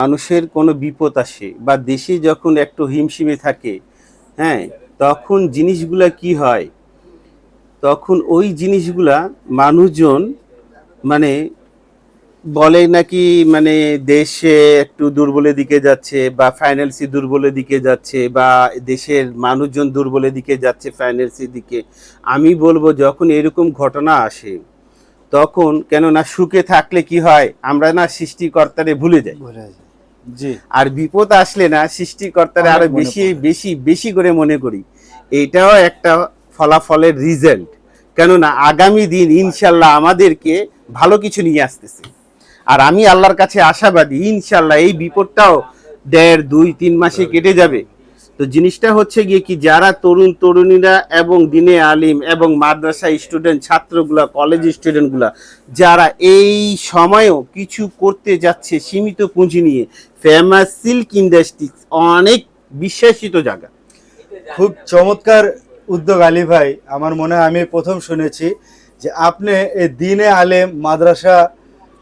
মানুষের কোনো বিপদ আসে বা দেশে যখন একটু হিমশিমে থাকে হ্যাঁ তখন জিনিসগুলা কি হয়? তখন ওই জিনিসগুলা মানুষজন মানে বলে নাকি মানে দেশে একটু দুর্বলের দিকে যাচ্ছে বা ফাইন্যান্সি দুর্বলের দিকে যাচ্ছে বা দেশের মানুষজন দুর্বলের দিকে যাচ্ছে ফাইন্যান্সির দিকে। আমি বলব যখন এরকম ঘটনা আসে, তখন কেননা সুখে থাকলে কি হয়? আমরা না সৃষ্টিকর্তারে ভুলে যাই। আর বিপদ আসলে না সৃষ্টিকর্তারা আরও বেশি বেশি বেশি করে মনে করি। এটাও একটা ফলাফলের রিজাল্ট কেননা আগামী দিন ইনশাল্লাহ আমাদেরকে ভালো কিছু নিয়ে আসতেছে। আর আমি আল্লাহর কাছে আশাবাদী ইনশাল্লাহ এই বিপদটাও দেড় দুই তিন মাসে কেটে যাবে। তো জিনিসটা হচ্ছে গিয়ে কি, যারা তরুণ তরুণীরা এবং দিনে আলিম এবং মাদ্রাসা স্টুডেন্ট ছাত্রগুলা কলেজ স্টুডেন্টগুলা যারা এই সময়েও কিছু করতে যাচ্ছে সীমিত পুঁজি নিয়ে ফেমাস সিল্ক ইন্ডাস্ট্রি অনেক বিশ্বাসিত জায়গা। খুব চমৎকার উদ্যোগ আলী ভাই, আমার মনে হয় আমি প্রথম শুনেছি যে আপনি এই দিনে আলেম, মাদ্রাসা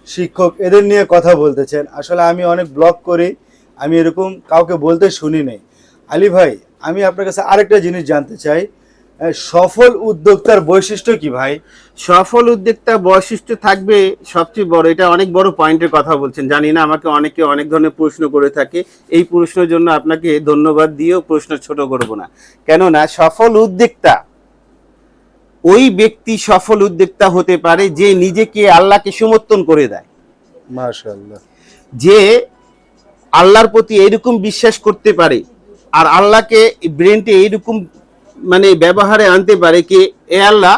শিক্ষক এদের নিয়ে কথা বলতেছেন। আসলে আমি অনেক ব্লগ করি, আমি এরকম কাউকে বলতে শুনি নাই। আলী ভাই আমি আপনার কাছে আরেকটা জিনিস জানতে চাই। সফল উদ্যোক্তার বৈশিষ্ট্য কি ভাই? সফল উদ্যোক্তা বৈশিষ্ট্য থাকবে সবচেয়ে বড় এটা অনেক বড় পয়েন্টের কথা বলছেন। জানি না আমাকে অনেকে অনেক ধরনের প্রশ্ন করে থাকে। এই প্রশ্নের জন্য আপনাকে ধন্যবাদ দিয়েও প্রশ্ন ছোট করব না। কেননা সফল উদ্যোক্তা ওই ব্যক্তি সফল উদ্যোক্তা হতে পারে যে নিজেকে আল্লাহকে সমর্থন করে দেয়। মাশাআল্লাহ। যে আল্লাহর প্রতি এইরকম বিশ্বাস করতে পারে আর আল্লাহকে ব্রেনটে এইরকম মানে ব্যবহারে আনতে পারে কি, এ আল্লাহ,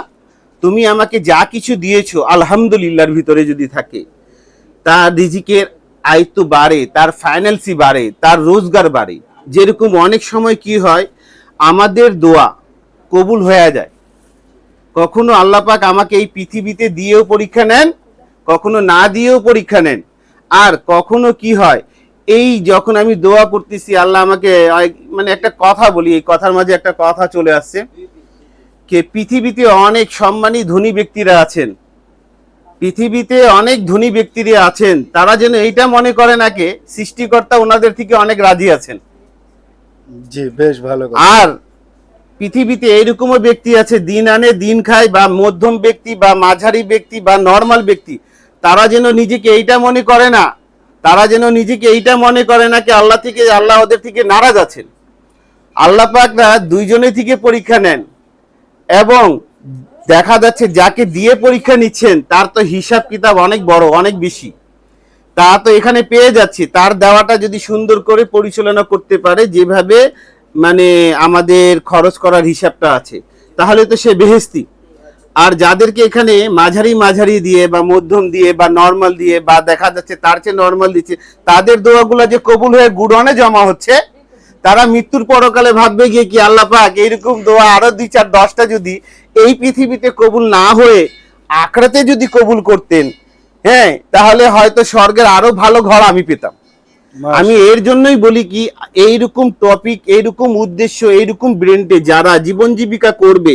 তুমি আমাকে যা কিছু দিয়েছ আলহামদুলিল্লাহর ভিতরে যদি থাকে, তার রিজিকের আয়ত্ত বাড়ে, তার ফাইন্যান্সি বাড়ে, তার রোজগার বাড়ে। যেরকম অনেক সময় কি হয়, আমাদের দোয়া কবুল হয়ে যায়। কখনো আল্লাহ পাক আমাকে এই পৃথিবীতে দিয়েও পরীক্ষা নেন, কখনো না দিয়েও পরীক্ষা নেন। আর কখনো কি হয় এই যখন আমি দোয়া করতেছি আল্লাহ আমাকে মানে একটা কথা বলি এই কথার মাঝে একটা কথা চলে আসছে কে পৃথিবীতে অনেক সম্মানী ধনী ব্যক্তিরা আছেন। পৃথিবীতে অনেক ধনী ব্যক্তিরা আছেন তারা যেন এইটা মনে করে নাকি সৃষ্টিকর্তা ওনাদের থেকে অনেক রাজি আছেন। জি বেশ ভালো কথা। আর পৃথিবীতে এইরকমও ব্যক্তি আছে দিন আনে দিন খায় বা মধ্যম ব্যক্তি বা মাঝারি ব্যক্তি বা নর্মাল ব্যক্তি তারা যেন নিজেকে এইটা মনে করে না তারা যেন নিজেকে এইটা মনে করে না কি আল্লাহ থেকে, আল্লাহ ওদের থেকে নারাজ আছেন। আল্লাহ পাকরা দুইজনে থেকে পরীক্ষা নেন এবং দেখা যাচ্ছে যাকে দিয়ে পরীক্ষা নিচ্ছেন, তার তো হিসাব কিতাব অনেক বড়, অনেক বেশি। তা তো এখানে পেয়ে যাচ্ছে, তার দেওয়াটা যদি সুন্দর করে পরিচালনা করতে পারে, যেভাবে মানে আমাদের খরচ করার হিসাবটা আছে, তাহলে তো সে বেহেস্তি আর যাদেরকে এখানে মাঝারি মাঝারি দিয়ে বা মধ্যম দিয়ে বা নর্মাল দিয়ে বা দেখা যাচ্ছে তার চেয়ে নর্মাল দিচ্ছে তাদের দোয়াগুলো যে কবুল হয়ে গুডনে জমা হচ্ছে তারা মৃত্যুর পরকালে ভাববে গিয়ে কি আল্লাহ পাক এইরকম দোয়া আরও দুই চার দশটা যদি এই পৃথিবীতে কবুল না হয়ে আখড়াতে যদি কবুল করতেন হ্যাঁ তাহলে হয়তো স্বর্গের আরও ভালো ঘর আমি পেতাম। আমি এর জন্যই বলি কি এইরকম টপিক এইরকম উদ্দেশ্য এইরকম ব্রেন্ডে যারা জীবন জীবিকা করবে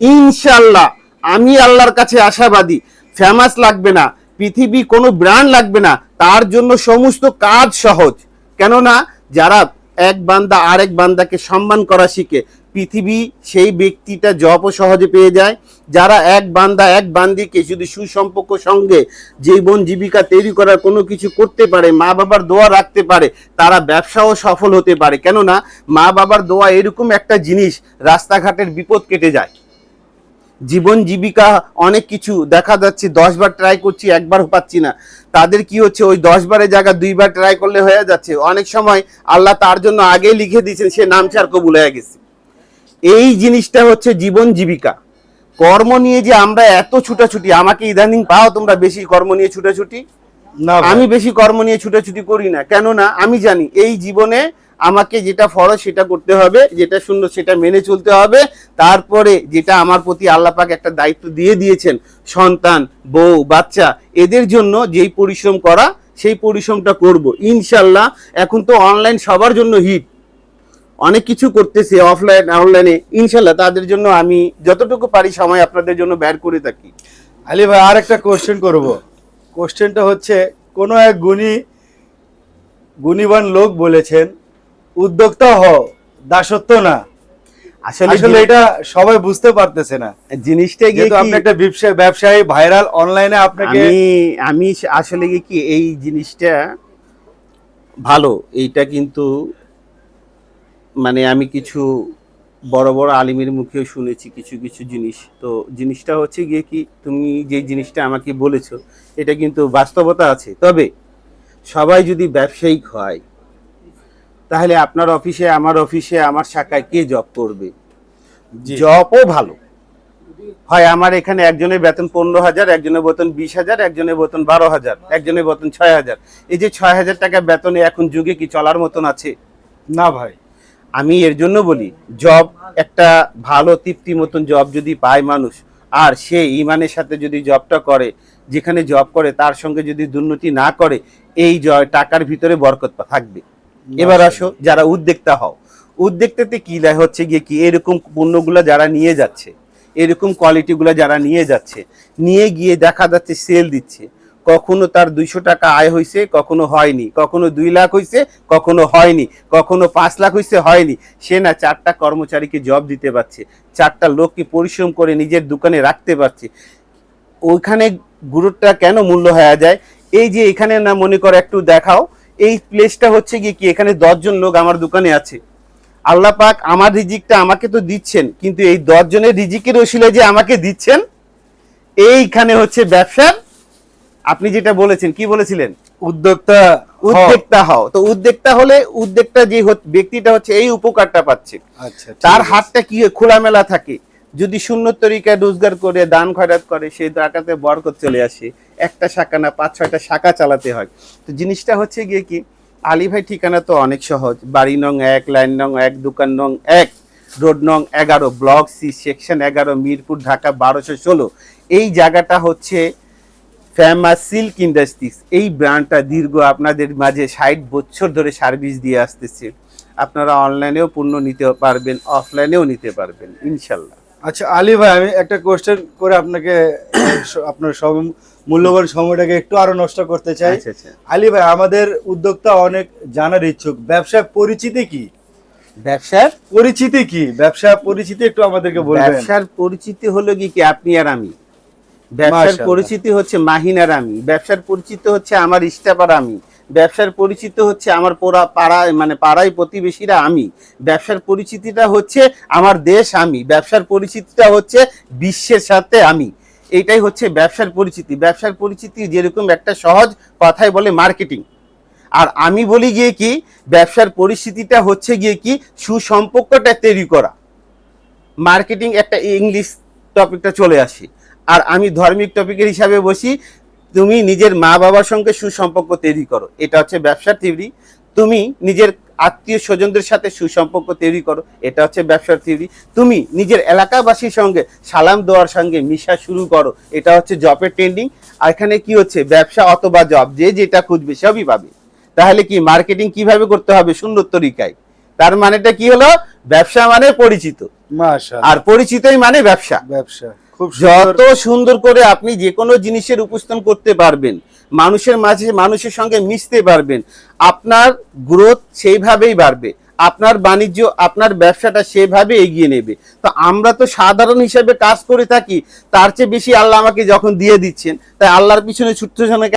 ইনশাল্লাহ আমি আল্লাহর কাছে আশাবাদী। ফেমাস লাগবে না, পৃথিবী কোনো ব্র্যান্ড লাগবে না, তার জন্য সমস্ত কাজ সহজ। কেননা, যারা এক বান্দা আরেক বান্দাকে সম্মান করা শিখে, পৃথিবী সেই ব্যক্তিটা জবও সহজে পেয়ে যায়। যারা এক বান্দা এক বান্দিকে যদি সুসম্পর্ক, সঙ্গে জীবন, জীবিকা তৈরি করার কোনো কিছু করতে পারে, মা বাবার দোয়া রাখতে পারে, তারা ব্যবসাও সফল হতে পারে। কেননা, মা বাবার দোয়া এরকম একটা জিনিস, রাস্তাঘাটের বিপদ কেটে যায়। জীবন জীবিকা অনেক কিছু দেখা যাচ্ছে দশবার ট্রাই করছি একবার পাচ্ছি না। তাদের কি হচ্ছে ওই দশ বারের জায়গা দুইবার ট্রাই করলে হয়ে যাচ্ছে। অনেক সময় আল্লাহ তার জন্য আগে লিখে দিয়েছেন সে নাম চার কবুল হয়ে গেছে। এই জিনিসটা হচ্ছে জীবন জীবিকা। কর্ম নিয়ে যে আমরা এত ছুটাছুটি আমাকে ইদানিং পাও তোমরা বেশি কর্ম নিয়ে ছুটাছুটি? না আমি বেশি কর্ম নিয়ে ছুটাছুটি করি না। কেননা আমি জানি এই জীবনে আমাকে যেটা ফরজ সেটা করতে হবে, যেটা সুন্দর সেটা মেনে চলতে হবে। তারপরে যেটা আমার প্রতি আল্লাহ পাক একটা দায়িত্ব দিয়ে দিয়েছেন, সন্তান, বউ, বাচ্চা, এদের জন্য যেই পরিশ্রম করা, সেই পরিশ্রমটা করব। ইনশাল্লাহ এখন তো অনলাইন সবার জন্য হিট অনেক কিছু করতেছে অফলাইন অনলাইনে ইনশাল্লাহ তাদের জন্য আমি যতটুকু পারি সময় আপনাদের জন্য বের করে থাকি। আলী ভাই আর একটা কোশ্চেন করব কোশ্চেনটা হচ্ছে, কোনো এক গুণী, গুণীবান লোক বলেছেন উদ্যোক্তা হও দাসত্ব না। আসলে আসলে এটা সবাই বুঝতে পারতেছে না। জিনিসটা গিয়ে আপনি একটা ব্যবসায়ী ব্যবসায়ী ভাইরাল অনলাইনে আপনাকে আমি আমি আসলে কি এই জিনিসটা ভালো এইটা কিন্তু মানে আমি কিছু বড় বড় আলিমের মুখেও শুনেছি কিছু কিছু জিনিস। তো জিনিসটা হচ্ছে গিয়ে কি তুমি যে জিনিসটা আমাকে বলেছ এটা কিন্তু বাস্তবতা আছে। তবে সবাই যদি ব্যবসায়িক হয় তাহলে আপনার অফিসে আমার অফিসে আমার শাখায় কে জব করবে? জবও ভালো। হয় আমার এখানে একজনের বেতন পনেরো হাজার একজনের বেতন বিশ হাজার একজনের বেতন বারো হাজার একজনের বেতন ছয় হাজার। এই যে ছয় হাজার টাকা বেতনে এখন যুগে কি চলার মতন আছে? না ভাই। আমি এর জন্য বলি জব একটা ভালো তৃপ্তি মতন জব যদি পায় মানুষ আর সে ইমানের সাথে যদি জবটা করে যেখানে জব করে তার সঙ্গে যদি দুর্নীতি না করে এই জয় টাকার ভিতরে বরকত থাকবে। এবার আসো, যারা উদ্যোক্তা হও। উদ্যোক্তাতে কি হচ্ছে গিয়ে কি এরকম পণ্যগুলো যারা নিয়ে যাচ্ছে, এরকম কোয়ালিটিগুলো যারা নিয়ে যাচ্ছে, নিয়ে গিয়ে দেখা যাচ্ছে সেল দিচ্ছে। কখনো তার দুইশো টাকা আয় হয়েছে কখনো হয়নি। কখনো দুই লাখ হয়েছে কখনো হয়নি। কখনো পাঁচ লাখ হয়েছে হয়নি। সে না চারটা কর্মচারীকে জব দিতে পারছে, চারটা লোককে পরিশ্রম করে নিজের দোকানে রাখতে পারছে। ওইখানে গুরুত্বটা কেন মূল্য হয়ে যায়? এই যে এখানে না মনে করে একটু দেখাও এই প্লেসটা হচ্ছে গিয়ে কি এখানে দশজন লোক আমার দোকানে আছে। আল্লাহ পাক আমার রিজিকটা আমাকে তো দিচ্ছেন কিন্তু এই দশজনের রিজিকের ওসিলে যে আমাকে দিচ্ছেন এইখানে হচ্ছে ব্যবসার আপনি যেটা বলেছেন কি বলেছিলেন? উদ্যোক্তা উদ্যোক্তা হও। তো উদ্যোক্তা হলে উদ্যোক্তা যে ব্যক্তিটা হচ্ছে এই উপকারটা পাচ্ছে। আচ্ছা তার হাতটা কি খোলামেলা থাকে। যদি শূন্য তরিকায় রোজগার করে দান খয়রাত করে সেই টাকাতে বরকত চলে আসে। একটা শাখা না, পাঁচ, ছয়টা শাখা চালাতে হয়। তো জিনিসটা হচ্ছে গিয়ে কি, আলী ভাই ঠিকানা তো অনেক সহজ। বাড়ি নং এক, লাইন নং এক, দোকান নং এক, রোড নং এগারো, ব্লক সি, সেকশন এগারো, মিরপুর, ঢাকা বারোশো ষোলো। এই জায়গাটা হচ্ছে ফেমাস সিল্ক ইন্ডাস্ট্রিজ। এই ব্র্যান্ডটা দীর্ঘ আপনাদের মাঝে ষাট বছর ধরে সার্ভিস দিয়ে আসতেছে। আপনারা অনলাইনেও পণ্য নিতে পারবেন, অফলাইনেও নিতে পারবেন, ইনশাল্লাহ। আচ্ছা আলী ভাই আমি একটা কোশ্চেন করে আপনাকে আপনার সব মূল্যবান সময়টাকে একটু আরও নষ্ট করতে চাই। আচ্ছা আচ্ছা। আলী ভাই আমাদের উদ্যোক্তা অনেক জানার ইচ্ছুক। ব্যবসার পরিচিতি কি? ব্যবসার? পরিচিতি কি? ব্যবসা পরিচিতি একটু আমাদেরকে বলবেন। ব্যবসার পরিচিতি হলো কি কি আপনি আর আমি? ব্যবসার পরিচিতি হচ্ছে মাহিন আর আমি ব্যবসার পরিচিতি হচ্ছে আমার স্টাফ আর আমি ব্যবসার পরিচিতি হচ্ছে আমার পোড়া পাড়ায় মানে পাড়ায় প্রতিবেশীরা আমি ব্যবসার পরিচিতিটা হচ্ছে আমার দেশ আমি ব্যবসার পরিচিতিটা হচ্ছে বিশ্বের সাথে আমি। এইটাই হচ্ছে ব্যবসার পরিচিতি ব্যবসার পরিচিতি যেরকম একটা সহজ কথায় বলে মার্কেটিং। আর আমি বলি গিয়ে কি ব্যবসার পরিস্থিতিটা হচ্ছে গিয়ে কি সুসম্পর্কটা তৈরি করা। মার্কেটিং একটা ইংলিশ টপিকটা চলে আসে। আর আমি ধর্মিক টপিকের হিসাবে বসি তুমি নিজের মা বাবার সঙ্গে সুসম্পর্ক তৈরি করো। এটা হচ্ছে ব্যবসার থিওরি। তুমি নিজের আত্মীয় স্বজনদের সাথে সুসম্পর্ক তৈরি করো। এটা হচ্ছে ব্যবসার থিওরি। তুমি নিজের এলাকাবাসীর সঙ্গে সালাম দেওয়ার সঙ্গে মিশা শুরু করো। এটা হচ্ছে জবের ট্রেন্ডিং। আর এখানে কি হচ্ছে? ব্যবসা অথবা জব যে যেটা খুঁজবে সবই পাবে। তাহলে কি মার্কেটিং কীভাবে করতে হবে? সুন্দর তরিকায় তার মানেটা কি হলো? ব্যবসা মানে পরিচিত। আর পরিচিতই মানে ব্যবসা। ব্যবসা। যত সুন্দর। করে আপনি যে কোনো জিনিসের উপস্থান করতে পারবেন মানুষের মাঝে মানুষের সঙ্গে মিশতে পারবেন আপনার গ্রোথ সেইভাবেই বাড়বে আপনার বাণিজ্য আপনার ব্যবসাটা সেভাবে এগিয়ে নেবে। তো আমরা তো সাধারণ হিসাবে কাজ করে থাকি তার চেয়ে বেশি আল্লাহ আমাকে যখন দিয়ে দিচ্ছেন তাই আল্লাহর পিছনে ছুটতে